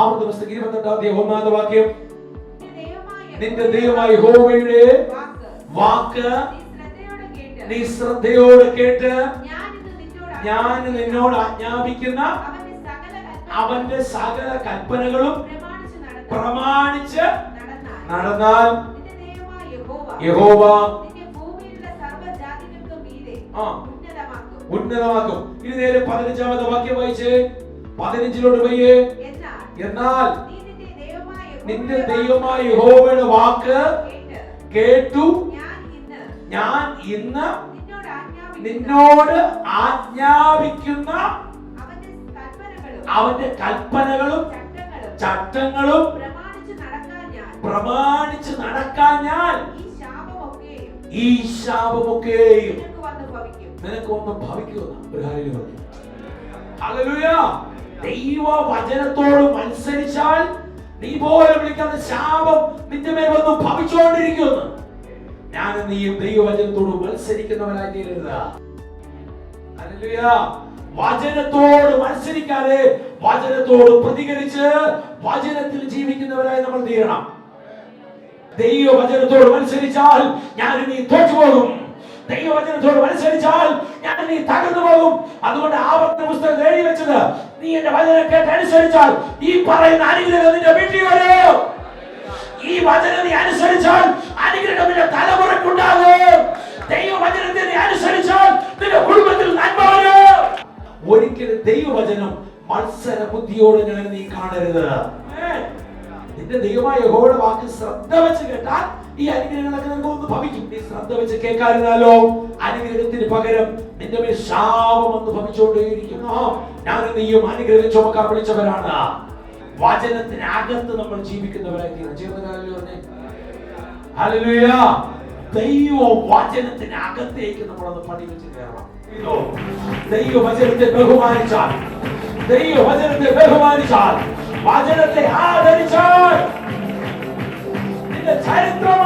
ആവർത്തന പുസ്തകം ഇരുപത്തെട്ടാം അധ്യായം ഒന്നാമത് വാക്യം. നിന്റെ ദൈവമായ യഹോവയുടെ വാക്ക് നീ ശ്രദ്ധയോട് കേട്ട് ഞാൻ നിന്നോട് ആജ്ഞാപിക്കുന്ന അവന്റെ സകല കൽപ്പനകളും പ്രമാണിച്ച് നടന്ന പ്രമാണിച്ച് നടന്നാൽ യഹോവ ആ. ഉന്നതമാക്കും. ഇനി നേരെ പതിനഞ്ചാമത്തെ വാക്യം വായിച്ചേ. പതിനഞ്ചിലോട്ട് പോയേ എന്നാൽ നിന്റെ ദൈവമായ യഹോവയുടെ വാക്ക് കേട്ട്. ഞാൻ ഇന്ന് നിന്നോട് ആജ്ഞാപിക്കുന്ന അവന്റെ കൽപ്പനകളും ചട്ടങ്ങളും പ്രമാണിച്ച് നടക്കാൻ ഞാൻ ഈ ശാപമൊക്കെയും നിനക്ക് ഒന്ന് ഭവിക്കുന്ന ദൈവ വചനത്തോട് മത്സരിച്ചാൽ നീ പോലെ വിളിക്കുന്ന ശാപം നിന്റെ മേൽ വന്ന് ഭവിച്ചുകൊണ്ടിരിക്കുന്നു. ഞാൻ നീ ദൈവവചനത്തോട് മത്സരിക്കുന്നവനായി തീരരുത്. വചനത്തോട് മത്സരിക്കാതെ വചനത്തോട് പ്രതികരിച്ച് വചനത്തിൽ ജീവിക്കുന്നവരായി നമ്മൾ തീരണം. ദൈവവചനത്തോട് മത്സരിച്ചാൽ ഞാൻ നീ തോറ്റുപോകും ദൈവവചനത്തോട് മത്സരിച്ചാൽ ഞാൻ നീ തകർന്നു പോകും. അതുകൊണ്ട് ആവർത്തന പുസ്തകം നീ എന്റെ വചനം കേട്ട് അനുസരിച്ചാൽ ഈ പറയുന്ന അനുഗ്രഹം നിന്റെ വീട്ടിൽ വരും. ഈ വചനം നീ അനുസരിച്ചാൽ അനുഗ്രഹം നിന്റെ തലമുറക്കുണ്ടാകും ദൈവവചനത്തെ നീ അനുസരിച്ചാൽ നിന്റെ കുടുംബത്തിൽ നന്മ വരും. ഒരിക്കലും ദൈവവചനം മത്സര ബുദ്ധിയോട് ഞാൻ നീ കാണരുത്? നിന്റെ ദൈവമായ യഹോയുടെ വാക്ക് ശ്രദ്ധ വെച്ച് കേട്ടാൽ ഈ അനുഗ്രഹങ്ങളൊക്കെ നിനക്ക് ഒന്ന് ഭവിക്കും. നീ ശ്രദ്ധ വെച്ച് കേൾക്കാതിരുന്നാലോ? അനുഗ്രഹത്തിന് പകരം നിന്റെ മേൽ ശാപം ഒന്ന് ഭവിച്ചുകൊണ്ടേയിരിക്കുന്നു. ഞാൻ നീയും അനുഗ്രഹം ചുമക്കാൻ വിളിച്ചവരാണ്. വചനത്തിനകത്ത് നമ്മൾ ജീവിക്കുന്നവരായി തീരണം ചേർന്ന് കാര്യം പറഞ്ഞേ. പണി വെച്ച് കയറണം. ദൈവവചനത്തെ ദൈവ ബഹുമാനിച്ചാൽ ദൈവവചനത്തെ ബഹുമാനിച്ചാൽ വചനത്തെ ആദരി Aí ele